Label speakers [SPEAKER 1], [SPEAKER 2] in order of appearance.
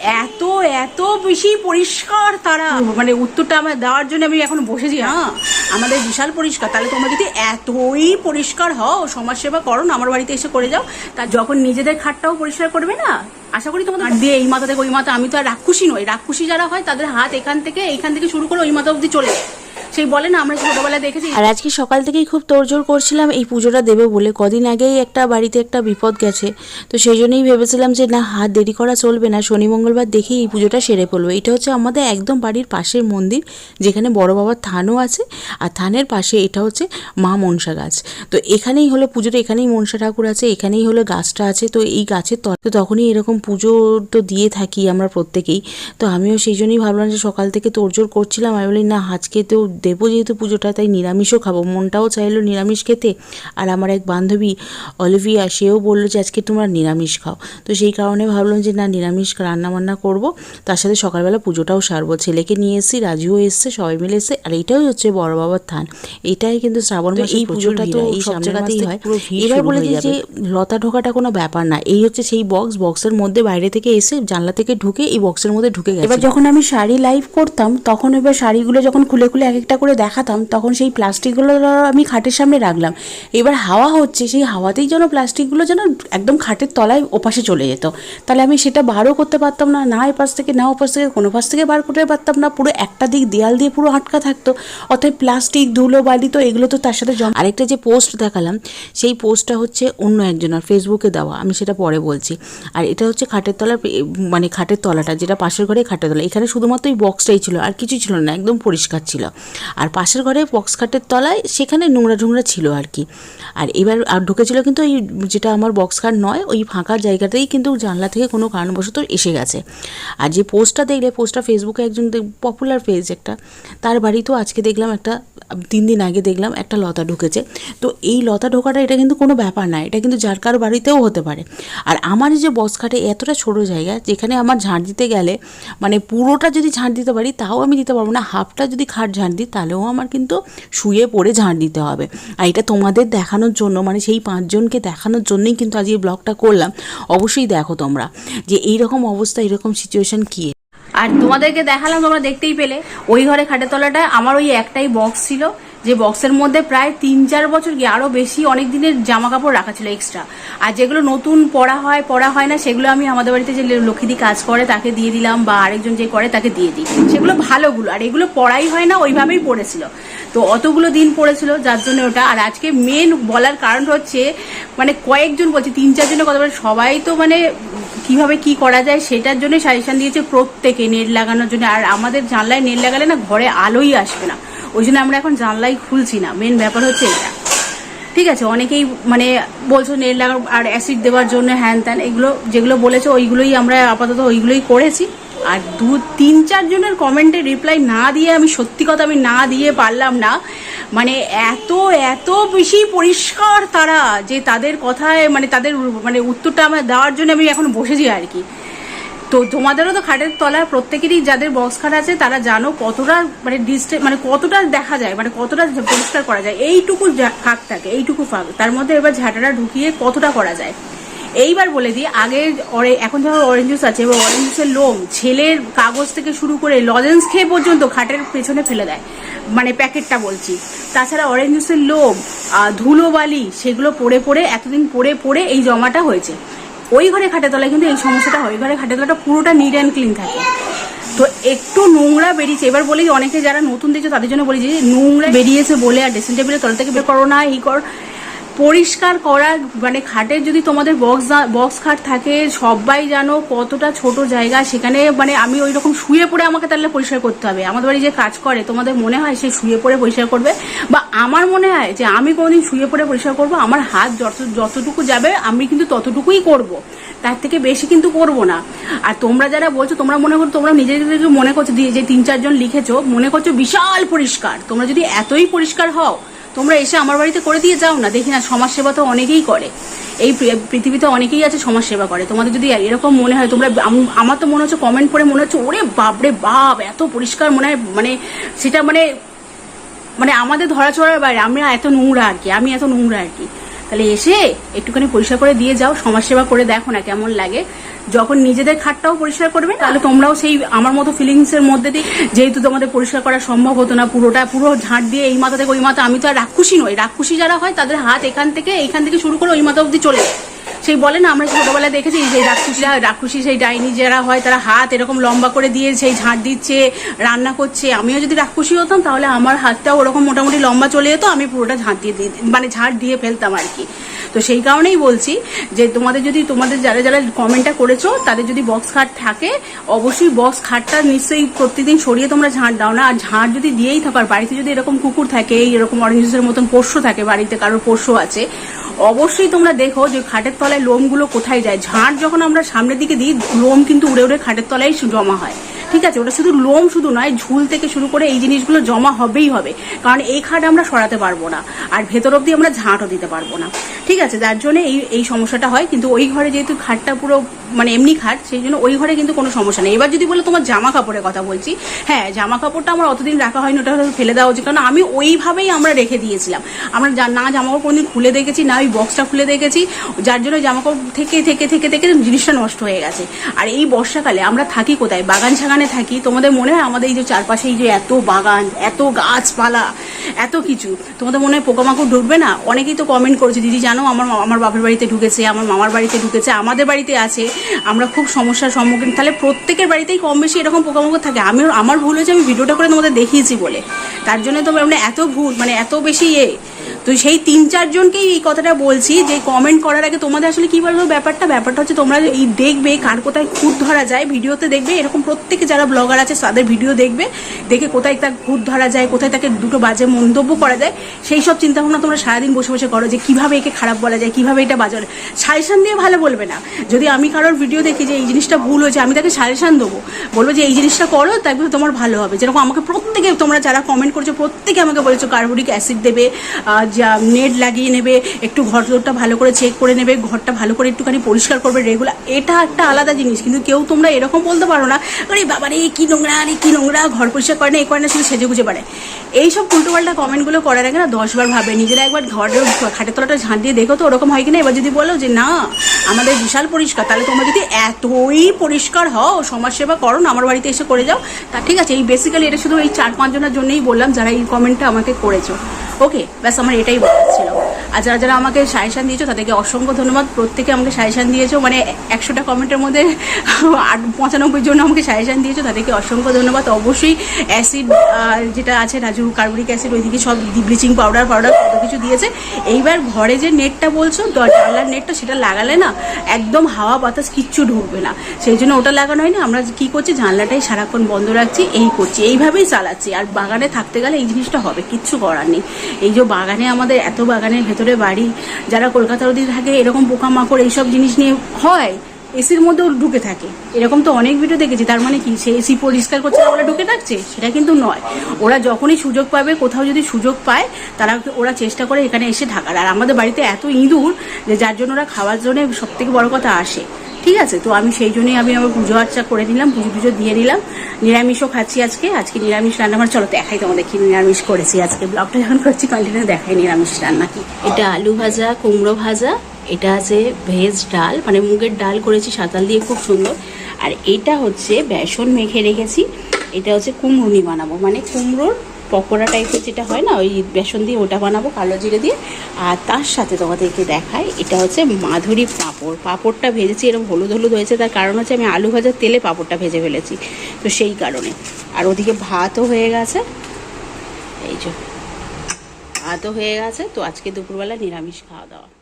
[SPEAKER 1] এত এত বেশি পরিষ্কার তারা। মানে উত্তরটা আমার দেওয়ার জন্য আমি এখন বসেছি হ্যাঁ? আমাদের বিশাল পরিষ্কার। তাহলে তোমরা যদি এতই পরিষ্কার হও, সমাজসেবা করো না, আমার বাড়িতে এসে করে যাও, তা যখন নিজেদের খাটটাও পরিষ্কার করবে না আশা করি তোমাদের হাত দিয়ে এই মাথা থেকে ওই মাথা আমি তো আর রাক্ষসী নই। রাক্ষসী যারা হয় তাদের হাত এখান থেকে এইখান থেকে শুরু করে ওই মাথা অবধি চলে যায়। সেই বলে না আমরা ছোটবেলায় দেখেছি।
[SPEAKER 2] আর আজকে সকাল থেকেই খুব তোড়জোড় করছিলাম এই পুজোটা দেবে বলে। কদিন আগেই একটা বাড়িতে একটা বিপদ গেছে। তো সেই জন্যই ভেবেছিলাম যে না হাত দেরি করা চলবে না শনি মঙ্গলবার দেখেই এই পুজোটা সেরে ফেলব। এটা হচ্ছে আমাদের একদম বাড়ির পাশের মন্দির যেখানে বড় বাবার থানও আছে। আর থানের পাশে এটা হচ্ছে মা মনসা গাছ। তো এখানেই হলো পুজোটা এখানেই মনসা ঠাকুর আছে এখানেই হলো গাছটা আছে। তো এই গাছের তো তখনই এরকম পুজো তো দিয়ে থাকি আমরা প্রত্যেকেই। তো আমিও সেই জন্যই ভাবলাম যে সকাল থেকে তোড়জোড় করছিলাম। আমি বলি না আজকে তো দেবো যেহেতু পুজোটা তাই নিরামিষও খাব। মনটাও চাইলো নিরামিষ খেতে। আর আমার এক বান্ধবী অলিভিয়া সেও বলল যে আজকে তোমরা নিরামিষ খাও। তো সেই কারণে ভাবলাম যে না নিরামিষ রান্না বান্না করব। তার সাথে সকালবেলা পুজোটাও সারবো। ছেলেকে নিয়ে এসেছি রাজুও এসছে সবাই মিলে এসছে। আর এইটাই হচ্ছে বড় বাবার থান। এটাই কিন্তু শ্রাবণ মাসে এই পুজোটা তো এই সব জায়গাতেই হয়। এবার বলে যে লতা ঢোকাটা কোনো ব্যাপার না। এই হচ্ছে সেই বক্স বক্সের মধ্যে বাইরে থেকে এসে জানলা থেকে ঢুকে এই বক্সের মধ্যে ঢুকে গেছে।
[SPEAKER 1] এবার যখন আমি শাড়ি লাইভ করতাম তখন এবার শাড়িগুলো যখন খুলে খুলে এক একটা করে দেখাতাম তখন সেই প্লাস্টিকগুলো আমি খাটের সামনে রাখলাম। এবার হাওয়া হচ্ছে সেই হাওয়াতেই যেন প্লাস্টিকগুলো যেন একদম খাটের তলায় ওপাশে চলে যেত। তাহলে আমি সেটা বারও করতে পারতাম না না এপাশ থেকে না ওপাশ থেকে কোনো পাশ থেকে বার করতে পারতাম না। পুরো একটা দিক দেয়াল দিয়ে পুরো আটকা থাকতো। অর্থাৎ প্লাস্টিক ধুলো বালি তো এগুলো তো তার সাথে জমা
[SPEAKER 2] আরেকটা যে পোস্ট দেখালাম সেই পোস্টটা হচ্ছে অন্য একজনের ফেসবুকে দেওয়া আমি সেটা পরে বলছি। আর এটা হচ্ছে খাটের তলার মানে খাটের তলাটা, যেটা পাশের ঘরে খাটের তলা। এখানে শুধুমাত্র এই বক্সটাই ছিল, আর কিছু ছিল না, একদম পরিষ্কার ছিল। আর পাশের ঘরে বক্স খাটের তলায় সেখানে নোংরা ঢোংরা ছিল আর কি। আর এবার, আর ঢুকেছিল কিন্তু ওই যেটা আমার বক্স খাট নয়, ওই ফাঁকা জায়গাতেই কিন্তু জানলা থেকে কোনো কারণবশত এসে গেছে। আর যে পোস্টটা দেখলে, পোস্টটা ফেসবুকে একজন পপুলার পেজ একটা, তার বাড়িতেও আজকে দেখলাম একটা, তিন দিন আগে দেখলাম একটা লতা ঢুকেছে। তো এই লতা ঢোকাটা এটা কিন্তু কোনো ব্যাপার না, এটা কিন্তু যার কারও বাড়িতেও হতে পারে। আর আমার যে বক্স খাটে এতটা ছোট জায়গা যেখানে আমার ঝাঁট দিতে গেলে মানে পুরোটা যদি ঝাঁট দিতে পারি, তাও আমি দিতে পারব না। হাফটা যদি খাট ঝাঁট দিই, তাহলেও আমার কিন্তু শুয়ে পড়ে ঝাঁট দিতে হবে। আর এটা তোমাদের দেখানোর জন্য মানে সেই পাঁচজনকে দেখানোর জন্যই কিন্তু আজ এই ব্লগটা করলাম। অবশ্যই দেখো তোমরা যে এইরকম অবস্থা এরকম সিচুয়েশন কী।
[SPEAKER 1] আর তোমাদেরকে দেখালাম, তোমরা দেখতেই পেলে, ওই ঘরে খাটের তলাটায় আমার ওই একটাই বক্স ছিল। যে বক্সের মধ্যে প্রায় তিন চার বছর কি আরও বেশি অনেক দিনের জামা কাপড় রাখা ছিল এক্সট্রা আর যেগুলো নতুন পড়া হয় পড়া হয় না, সেগুলো আমি আমাদের বাড়িতে যে লক্ষ্মীদি কাজ করে, তাকে দিয়ে দিলাম বা আরেকজন যে করে, তাকে দিয়ে দিই। সেগুলো ভালোগুলো। আর এগুলো পড়াই হয় না, ওইভাবেই পড়েছিল তো অতগুলো দিন পড়েছিল যার জন্য ওটা আর আজকে মেন বলার কারণ হচ্ছে মানে কয়েকজন বলছে, তিন চারজনের কথা বলে, সবাই তো মানে কীভাবে কি করা যায় সেটার জন্য সাজেশন দিয়েছে প্রত্যেকে নেট লাগানোর জন্য। আর আমাদের জানলায় নেট লাগালে না ঘরে আলোই আসবে না। ওই জন্য আমরা এখন জানলাই খুলছি না। মেন ব্যাপার হচ্ছে এটা। ঠিক আছে, অনেকেই মানে বলছো নেট লাগা আর অ্যাসিড দেওয়ার জন্য হ্যান ত্যান, এগুলো যেগুলো বলেছ ওইগুলোই আমরা আপাতত ওইগুলোই করেছি। আর দু, তিন চারজনের কমেন্টে রিপ্লাই না দিয়ে আমি সত্যি কথা আমি না দিয়ে পারলাম না। মানে এত এত বেশি পরিষ্কার তারা যে তাদের কথায় মানে তাদের মানে উত্তরটা আমার দেওয়ার জন্য আমি এখন বসেছি আর কি। তো তোমাদেরও তো খাটের তলায় প্রত্যেকেরই যাদের বক্স খাট আছে, তারা জানো কতটা মানে ডিস্টে মানে কতটা দেখা যায় মানে কতটা পরিষ্কার করা যায়। এইটুকু ফাঁক থাকে, এইটুকু ফাঁক। তার মধ্যে এবার ঝাঁটাটা ঢুকিয়ে কতটা করা যায়। এইবার বলে দিই, আগে এখন যখন অরেঞ্জ জুস আছে, এবার অরেঞ্জ জুসের লোম ছেলের কাগজ থেকে শুরু করে লজেন্স খেয়ে পর্যন্ত খাটের পেছনে ফেলে দেয়। মানে প্যাকেটটা বলছি। তাছাড়া অরেঞ্জ জুসের লোম ধুলোবালি সেগুলো পড়ে পড়ে, এতদিন পড়ে পড়ে এই জমাটা হয়েছে। ওই ঘরে খাটে তলায় কিন্তু এই সমস্যাটা হয়। ওই ঘরে খাটে তলাটা পুরোটা নিট অ্যান্ড ক্লিন থাকে। তো একটু নোংরা বেরিয়েছে। এবার বলি অনেকে যারা নতুন দিয়েছে তাদের জন্য বলি যে নোংরা বেরিয়েছে বলে আর ড্রেসিং টেবিলের তলা থেকে বের করো না, এই কর। পরিষ্কার করা মানে খাটের যদি তোমাদের বক্স বক্স খাট থাকে, সবাই জানো কতটা ছোট জায়গা। সেখানে মানে আমি ওই রকম শুয়ে পড়ে আমাকে তাহলে পরিষ্কার করতে হবে। আমাদের বাড়ি যে কাজ করে, তোমাদের মনে হয় সে শুয়ে পড়ে পরিষ্কার করবে? বা আমার মনে হয় যে আমি কোনোদিন শুয়ে পড়ে পরিষ্কার করব, আমার হাত যত, যতটুকু যাবে, আমি কিন্তু ততটুকুই করব। তার থেকে বেশি কিন্তু করব না। আর তোমরা যারা বলছো, তোমরা মনে করো, তোমরা নিজেদেরকে মনে করছ যে তিন, চারজন লিখেছো, মনে করছ বিশাল পরিষ্কার। তোমরা যদি এতই পরিষ্কার হও তোমরা এসে আমার বাড়িতে করে দিয়ে যাও না। দেখি না, সমাজসেবা তো অনেকেই করে। এই পৃথিবীতে অনেকেই আছে সমাজসেবা করে। তোমাদের যদি এরকম মনে হয়, তোমরা আমার তো মনে হচ্ছে কমেন্ট পড়ে মনে হচ্ছে, ওরে বাপরে বাপ, এত পরিষ্কার মনে হয় মানে সেটা মানে মানে আমাদের ধরা চড়ার বাইরে, আমরা এত নোংরা আর কি, আমি এত নোংরা আর কি। তাহলে এসে একটুখানি পরিষ্কার করে দিয়ে যাও, সমাজসেবা করে দেখো না কেমন লাগে। যখন নিজেদের খাটটাও পরিষ্কার করবে, তাহলে তোমরাও সেই আমার মতো ফিলিংস এর মধ্যে দিয়ে, যেহেতু তোমাদের পরিষ্কার করা সম্ভব হতো না, পুরোটা, পুরো ঝাঁট দিয়ে এই মাথা থেকে ওই মাথা, আমি তো আর রাক্ষুসি নই। রাক্ষুসি যারা হয়, তাদের হাত এখান থেকে এখান থেকে শুরু করে ওই মাথা অব্দি চলে যায়। সেই বলে না, আমরা ছোটবেলায় দেখেছি যে রাক্ষসীরা, রাক্ষসী সেই ডাইনি যারা হয়, তারা হাত এরকম লম্বা করে দিয়ে সেই ঝাঁট দিচ্ছে, রান্না করছে। আমিও যদি রাক্ষসী হতাম, তাহলে আমার হাতটাও ওরকম মোটামুটি লম্বা চলে যেত, আমি পুরোটা ঝাঁট দিয়ে দিয়ে মানে ঝাঁট দিয়ে ফেলতাম আর কি। তো সেই কারণেই বলছি যে তোমাদের যদি, তোমাদের যারা যারা কমেন্টটা করেছ, তাদের যদি বক্স খাট থাকে, অবশ্যই বক্স খাটটা নিশ্চয়ই প্রতিদিন সরিয়ে তোমরা ঝাঁট দাও না। আর ঝাঁট যদি দিয়েই থাকো, আর বাড়িতে যদি এরকম কুকুর থাকে এরকম অরেঞ্জের মতন পোষ্য থাকে, বাড়িতে কারোর পোষ্য আছে অবশ্যই তোমরা দেখো যে খাটের তলায় লোমগুলো কোথায় যায়। ঝাঁট যখন আমরা সামনের দিকে দিই, লোম কিন্তু উড়ে উড়ে খাটের তলায় জমা হয়। ঠিক আছে, ওটা শুধু লোম শুধু নয়, ঝুল থেকে শুরু করে এই জিনিসগুলো জমা হবেই হবে। কারণ এই খাট আমরা সরাতে পারব না, আর ভেতর অব্দি আমরা ঝাঁটও দিতে পারব না। ঠিক আছে, যার জন্য এই এই সমস্যাটা হয়, কিন্তু ওই ঘরে যেহেতু খাটটা পুরো মানে এমনি খাট, সেই জন্য ওই ঘরে কিন্তু কোনো সমস্যা নেই। এবার যদি বলে তোমার জামা কাপড়ের কথা বলছি হ্যাঁ জামা কাপড়টা আমার অতদিন রাখা হয়নি, ওটা ফেলে দেওয়া উচিত, কারণ আমি ওইভাবেই আমরা রেখে দিয়েছিলাম। আমরা না জামা কাপড় কোনোদিন খুলে দেখেছি, না ওই বক্সটা খুলে দেখেছি, যার জন্য জামা কাপড় থেকে থেকে থেকে থেকে জিনিসটা নষ্ট হয়ে গেছে। আর এই বর্ষাকালে আমরা থাকি কোথায়? বাগান ছাগানে থাকি, তোমাদের মনে হয় আমাদের এই যে চারপাশে এই যে এত বাগান, এত গাছপালা, এত কিছু, তোমাদের মনে হয় পোকামাকড় ঢুকবে না? অনেকেই তো কমেন্ট করেছে, দিদি, জানো, আমার আমার বাপের বাড়িতে ঢুকেছে, আমার মামার বাড়িতে ঢুকেছে, আমাদের বাড়িতে আছে, আমরা খুব সমস্যার সম্মুখীন। তাহলে প্রত্যেকের বাড়িতেই কম বেশি এরকম পোকামাকড় থাকে। আমি, আমার ভুল হয়েছে, আমি ভিডিওটা করে তোমাদের দেখিয়েছি বলে। তার জন্য তো মানে এত ভুল মানে এত বেশি ইয়ে তো সেই তিন চারজনকেই এই কথাটা বলছি যে কমেন্ট করার আগে তোমাদের আসলে কি বলব ব্যাপারটা? ব্যাপারটা হচ্ছে তোমরা এই দেখবে কার কোথায় খুঁত ধরা যায়। ভিডিওতে দেখবে এরকম প্রত্যেকে যারা ব্লগার আছে তাদের ভিডিও দেখবে। দেখে কোথায় তার খুঁত ধরা যায় কোথায় তাকে দুটো বাজে মন্তব্য করা যায়। সেই সব চিন্তা ভাবনা তোমরা সারাদিন বসে বসে করো যে কীভাবে একে খারাপ বলা যায় কীভাবে এটা বাজার সাজেশন দিয়ে ভালো বলবে না। যদি আমি কারোর ভিডিও দেখি যে এই জিনিসটা ভুল হয়েছে আমি তাকে সাজেশন দেবো। বলব যে এই জিনিসটা করো তারপরে তোমার ভালো হবে। যেরকম আমাকে প্রত্যেকে তোমরা যারা কমেন্ট করছ প্রত্যেকে আমাকে বলেছ কার্বনিক অ্যাসিড দেবে আহ, যা নেট লাগিয়ে নেবে, একটু ঘর দরটা ভালো করে চেক করে নেবে, ঘরটা ভালো করে একটুখানি পরিষ্কার করবে রেগুলার এটা একটা আলাদা জিনিস। কিন্তু কেউ তোমরা এরকম বলতে পারো না, আরে বাবা রে, কি নোংরা, আরে কি নোংরা, ঘর পরিষ্কার করে না, এ করে না, শুধু সেজে গুজে পারে এইসব উল্টোপাল্টা কমেন্টগুলো করার আগে না দশবার ভাবে। নিজেরা একবার ঘরের খাটের তলাটা ঝাঁট দিয়ে দেখো তো ওরকম হয় কিনা? এবার যদি বলো যে, না, আমাদের বিশাল পরিষ্কার, তাহলে তোমরা যদি এতই পরিষ্কার হও, সমাজসেবা করো না, আমার বাড়িতে এসে করে যাও, তা ঠিক আছে। এই বেসিক্যালি এটা শুধু এই চার পাঁচজনের জন্যই বললাম, যারা এই কমেন্টটা আমাকে করেছ। ওকে ব্যাস, আমার এটাই বলার ছিল আর যারা যারা আমাকে সাজেশান দিয়েছ, তাদেরকে অসংখ্য ধন্যবাদ। প্রত্যেকে আমাকে সাজেশান দিয়েছ মানে একশোটা কমেন্টের মধ্যে আট পঁচানব্বই জন আমাকে সাজেশান দিয়েছ, তাদেরকে অসংখ্য ধন্যবাদ। অবশ্যই অ্যাসিড যেটা আছে, রাজু কার্বনিক অ্যাসিড ওইদিকে সব ব্লিচিং পাউডার পাউডার কত কিছু দিয়েছে। এইবার ঘরে যে নেটটা বলছো জানলার নেটটা, সেটা লাগালে না একদম হাওয়া বাতাস কিচ্ছু ঢুকবে না। সেই জন্য ওটা লাগানো হয়নি, আমরা কি করছি, জানলাটাই সারাক্ষণ বন্ধ রাখছি, এই করছি। এইভাবেই চালাচ্ছি, আর বাগানে থাকতে গেলে এই জিনিসটা হবে, কিচ্ছু করার নেই। এই যে বাগানে আমাদের, এত বাগানের ভেতরে বাড়ি, যারা কলকাতার ওদিকে থাকে, এরকম পোকামাকড়, এইসব জিনিস নিয়ে হয়, এসির মধ্যেও ঢুকে থাকে। এরকম তো অনেক ভিডিও দেখেছি। তার মানে কি? সে এসি পরিষ্কার করছে ওরা ঢুকে থাকছে? সেটা কিন্তু নয়। ওরা যখনই সুযোগ পাবে, কোথাও যদি সুযোগ পায়, তারা ওরা চেষ্টা করে এখানে এসে ঢাকার। আর আমাদের বাড়িতে এত ইঁদুর যে যার জন্য ওরা খাওয়ার জন্য সব থেকে বড় কথা আসে। ঠিক আছে, তো আমি সেই জন্যই আমি আমার পুজো আর্চা করে নিলাম পুজো টুজো দিয়ে নিলাম নিরামিষও খাচ্ছি আজকে আজকে নিরামিষ রান্না আমার চলো দেখাই তোমাদের কি নিরামিষ করেছি আজকে। ব্লগটা যখন করছি কন্টিনিউ দেখাই নিরামিষ রান্না কি। এটা আলু ভাজা, কুমড়ো ভাজা, এটা আছে ভেজ ডাল মানে মুগের ডাল করেছি, সাঁতাল দিয়ে খুব সুন্দর। আর এটা হচ্ছে বেসন মেখে রেখেছি, এটা হচ্ছে কুমড়ুনি বানাবো মানে কুমড়োর পকোড়া টাইপের যেটা হয় না, ওই বেসন দিয়ে ওটা বানাবো কালো জিরে দিয়ে। আর তার সাথে তোমাদেরকে দেখাই, এটা হচ্ছে মাধুরী পাঁপড়। পাঁপড়টা ভেজেছি এরকম হলুদ হলুদ হয়েছে, তার কারণ হচ্ছে আমি আলু ভাজার তেলে পাঁপড়টা ভেজে ফেলেছি। তো সেই কারণে। আর ওদিকে ভাতও হয়ে গেছে। এই যে, ভাতও হয়ে গেছে। তো আজকে দুপুরবেলা নিরামিষ খাওয়া দাওয়া।